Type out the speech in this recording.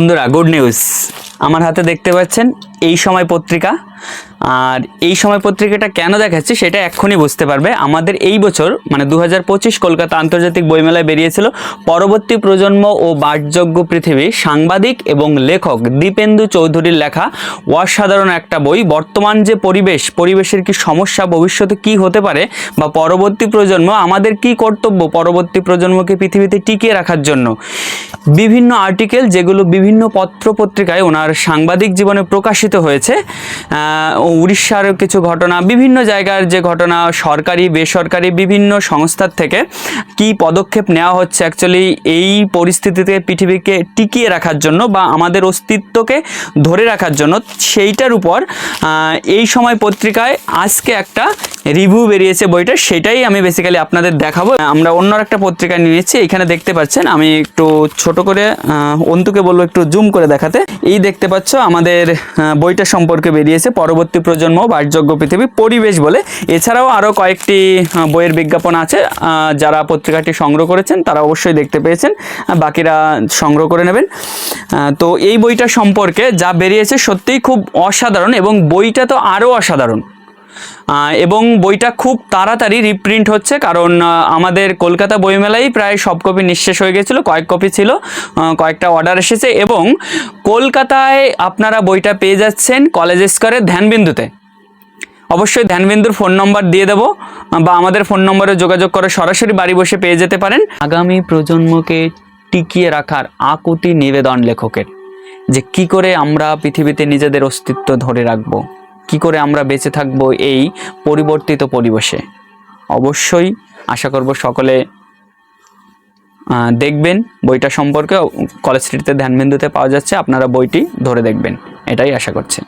বন্ধুরা good news আমার হাতে দেখতে পাচ্ছেন এই সময় পত্রিকা। আর এই সময় পত্রিকাটা কেন দেখাচ্ছি সেটা এক্ষুনি বুঝতে পারবে। আমাদের এই বছর মানে দু হাজার পঁচিশ কলকাতা আন্তর্জাতিক বইমেলায় বেরিয়েছিল পরবর্তী প্রজন্ম ও বাসযোগ্য পৃথিবী সাংবাদিক এবং লেখক দীপেন্দু চৌধুরীর লেখা অসাধারণ একটা বই। বর্তমান যে পরিবেশ, পরিবেশের কি সমস্যা, ভবিষ্যতে কি হতে পারে বা পরবর্তী প্রজন্ম, আমাদের কি কর্তব্য পরবর্তী প্রজন্মকে পৃথিবীতে টিকিয়ে রাখার জন্য? বিভিন্ন আর্টিকেল যেগুলো বিভিন্ন পত্র পত্রিকায় ওনার সাংবাদিক জীবনে প্রকাশিত হয়েছে। উড়িষ্যার কিছু ঘটনা, বিভিন্ন জায়গার যে ঘটনা, সরকারি, বেসরকারি বিভিন্ন সংস্থার থেকে কি পদক্ষেপ নেওয়া হচ্ছে অ্যাকচুয়ালি এই পরিস্থিতিতে পৃথিবীকে টিকিয়ে রাখার জন্য বা আমাদের অস্তিত্বকে ধরে রাখার জন্য সেইটার উপর এই সময় পত্রিকায় আজকে একটা রিভিউ বেরিয়েছে বইটা, সেটাই আমি বেসিক্যালি আপনাদের দেখাবো। আমরা অন্য একটা পত্রিকা নিয়েছি এখানে দেখতে পাচ্ছেন, আমি একটু ছোট করে অন্তুকে বলব একটু জুম করে দেখাতে। এই দেখতে পাচ্ছ, আমাদের বইটা সম্পর্কে বেরিয়েছে। পরবর্তী প্রজন্ম বাসযোগ্য পৃথিবী পরিবেশ বলে। এছাড়াও আরও কয়েকটি বইয়ের বিজ্ঞাপন আছে যারা পত্রিকাটি সংগ্রহ করেছেন, তারা অবশ্যই দেখতে পেয়েছেন বাকিরা সংগ্রহ করে নেবেন। তো এই বইটা সম্পর্কে যা বেরিয়েছে সত্যিই খুব অসাধারণ এবং বইটা তো আরও অসাধারণ। এবং বইটা খুব তাড়াতাড়ি রিপ্রিন্ট হচ্ছে, কারণ আমাদের কলকাতা বইমেলায় প্রায় সব কপি নিঃশেষ হয়ে গেছিল, কয়েক কপি ছিল কয়েকটা অর্ডার এসেছে এবং কলকাতায় আপনারা বইটা পেয়ে যাচ্ছেন কলেজ স্কোয়ারের ধ্যানবিন্দুতে। অবশ্যই ধ্যানবিন্দুর ফোন নম্বর দিয়ে দেবো, বা আমাদের ফোন নম্বরে যোগাযোগ করে সরাসরি বাড়ি বসে পেয়ে যেতে পারেন। আগামী প্রজন্মকে টিকিয়ে রাখার আকুতি নিবেদন লেখকের, যে কি করে আমরা পৃথিবীতে নিজেদের অস্তিত্ব ধরে রাখব। কি করে আমরা বেঁচে থাকব এই পরিবর্তিত পরিবেশে? অবশ্যই আশা করব সকলে দেখবেন বইটা সম্পর্কে কলেজ স্ট্রিটে ধ্যানবিন্দুতে পাওয়া যাচ্ছে, আপনারা বইটি ধরে দেখবেন। এটাই আশা করছি।